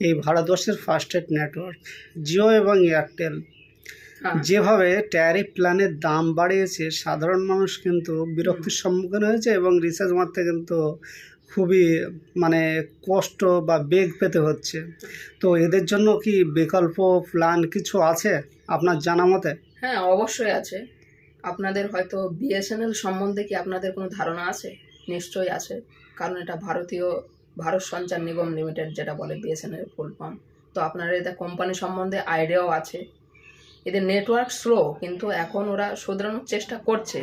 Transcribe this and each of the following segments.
এই ভারতবর্ষের ফাস্টেড নেটওয়ার্ক জিও এবং এয়ারটেল। হ্যাঁ। যেভাবে ট্যারিফ প্ল্যানের দাম বাড়িয়েছে সাধারণ মানুষ কিন্তু বিরক্তির সম্মুখীন হয়েছে এবং রিচার্জ মারতে কিন্তু খুবই মানে কষ্ট বা বেগ পেতে হচ্ছে। তো এদের জন্য কি বিকল্প প্ল্যান কিছু আছে আপনার জানা মতে? হ্যাঁ অবশ্যই আছে। আপনাদের হয়তো বিএসএনএল সম্বন্ধে কি আপনাদের কোনো ধারণা আছে? নিশ্চয়ই আছে কারণ এটা ভারতীয় ভারত সঞ্চার নিগম লিমিটেড যেটা বলে বিএসএনএল ফুল ফর্ম তো আপনার এটা কোম্পানি সম্বন্ধে আইডিয়াও আছে। এদের নেটওয়ার্ক স্লো কিন্তু এখন ওরা শুধরানোর চেষ্টা করছে।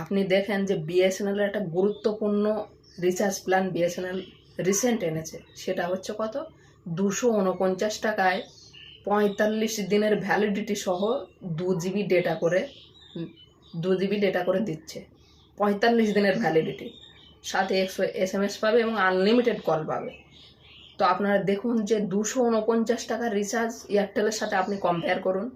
আপনি দেখেন যে বিএসএনএল একটা গুরুত্বপূর্ণ রিচার্জ প্ল্যান বিএসএনএল রিসেন্ট এনেছে। সেটা হচ্ছে কত? দুশো উনপঞ্চাশ টাকায় পঁয়তাল্লিশ দিনের ভ্যালিডিটি সহ দু জিবি ডেটা করে, দু জিবি ডেটা করে দিচ্ছে। পঁয়তাল্লিশ দিনের ভ্যালিডিটি সাথে একশো এস এম এস পাবে এবং আনলিমিটেড কল পাবে। তো আপনারা দেখুন যে দুশো উনপঞ্চাশ টাকার রিচার্জ এয়ারটেলের সাথে আপনি কম্পেয়ার করুন।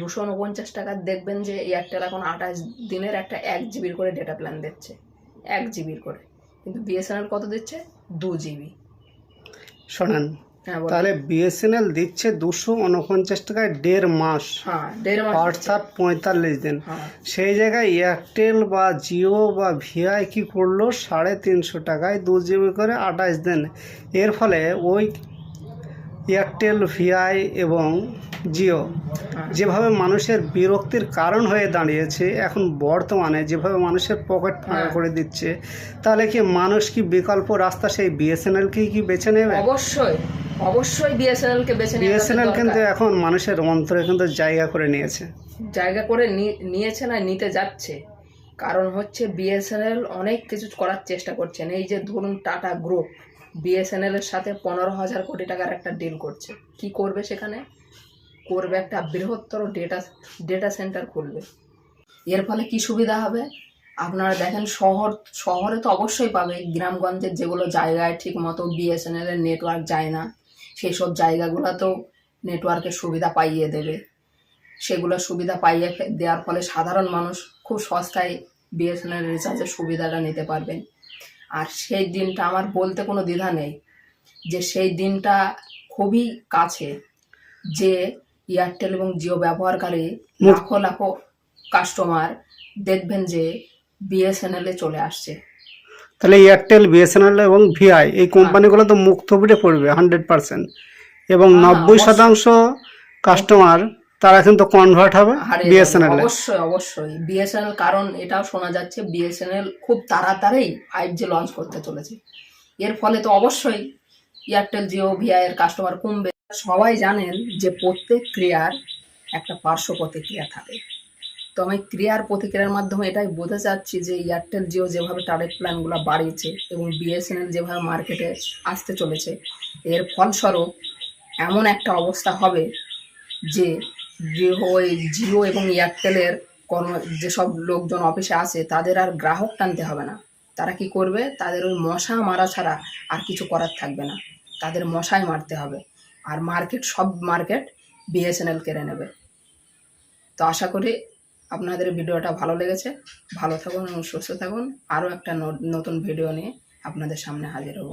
দুশো উনপঞ্চাশ টাকার দেখবেন যে এয়ারটেল এখন আঠাশ দিনের একটা এক জিবির করে ডেটা প্ল্যান দিচ্ছে। এক জিবির করে। কিন্তু বিএসএনএল কত দিচ্ছে? দু জিবি শোনেন। তাহলে বিএসএনএল দিচ্ছে দুশো উনপঞ্চাশ টাকায় দেড় মাস। হ্যাঁ। অর্থাৎ পঁয়তাল্লিশ দিন। হ্যাঁ। সেই জায়গায় এয়ারটেল বা জিও বা ভিআই কি করল? সাড়ে তিনশো টাকায় দু জিবি করে আঠাশ দিন। এর ফলে ওই এয়ারটেল ভিআই এবং জিও হ্যাঁ। যেভাবে মানুষের বিরক্তির কারণ হয়ে দাঁড়িয়েছে এখন বর্তমানে যেভাবে মানুষের পকেট ফাঁকা হ্যাঁ। করে দিচ্ছে তাহলে কি মানুষ কি বিকল্প রাস্তা সেই বিএসএনএলকেই কি বেছে নেবে? অবশ্যই। অবশ্যই বিএসএনএল কে বেছে বিএসএনএল। কিন্তু এখন মানুষের অন্তরে কিন্তু জায়গা করে নিয়েছে। জায়গা করে নিয়েছে না নিতে যাচ্ছে। কারণ হচ্ছে বিএসএনএল অনেক কিছু করার চেষ্টা করছেন। এই যে ধরুন টাটা গ্রুপ বিএসএনএল এর সাথে পনেরো হাজার কোটি টাকার একটা ডিল করছে। কি করবে সেখানে? করবে একটা বৃহত্তর ডেটা ডেটা সেন্টার খুলবে। এর ফলে কি সুবিধা হবে? আপনারা দেখেন শহর শহরে তো অবশ্যই পাবে। গ্রামগঞ্জের যেগুলো জায়গায় ঠিক মতো বিএসএনএল এর নেটওয়ার্ক যায় না। সেই সব জায়গাগুলোতেও নেটওয়ার্কের সুবিধা পাইয়ে দেবে। সেগুলো সুবিধা পাইয়ে দেওয়ার ফলে সাধারণ মানুষ খুব সস্তায় বিএসএনএল রিচার্জের সুবিধাটা নিতে পারবেন। আর সেই দিনটা আমার বলতে কোনো দ্বিধা নেই যে সেই দিনটা খুবই কাছে যে এয়ারটেল এবং জিও ব্যবহারকারী লাখো লাখো কাস্টমার দেখবেন যে বিএসএনএলে চলে আসছে। তাহলে এয়ারটেল বিএসএনএল এবং ভিআই এই কোম্পানিগুলো তো মুখ থুবড়ে পড়বে হান্ড্রেড পার্সেন্ট এবং হ্যাঁ, নব্বই শতাংশ কাস্টমার তারা কিন্তু কনভার্ট হবে বিএসএনএল অবশ্যই অবশ্যই। বিএসএনএল কারণ এটাও শোনা যাচ্ছে বিএসএনএল খুব তাড়াতাড়ি ফাইভ জি লঞ্চ করতে চলেছে। এর ফলে তো অবশ্যই এয়ারটেল জিও ভিআই এর কাস্টমার কমবে। সবাই জানেন যে প্রত্যেক ক্রিয়ার একটা পার্শ্ব প্রতিক্রিয়া থাকে। তো আমি ক্রিয়ার প্রতিক্রিয়ার মাধ্যমে এটাই বোঝা যাচ্ছি যে এয়ারটেল জিও যেভাবে টার্গেট প্ল্যানগুলো বাড়িয়েছে এবং বিএসএনএল যেভাবে মার্কেটে আসতে চলেছে, এর ফলস্বরূপ এমন একটা অবস্থা হবে যে ওই জিও এবং এয়ারটেলের কর্ম যেসব লোকজন অফিসে আসে তাদের আর গ্রাহক টানতে হবে না। তারা কি করবে? তাদের ওই মশা মারা ছাড়া আর কিছু করার থাকবে না। তাদের মশাই মারতে হবে আর মার্কেট সব মার্কেট বিএসএনএল কেড়ে নেবে। তো আশা করি আপনাদের ভিডিওটা ভালো লেগেছে, ভালো থাকুন এবং সুস্থ থাকুন। আরও একটা নতুন ভিডিও নিয়ে আপনাদের সামনে হাজির হব।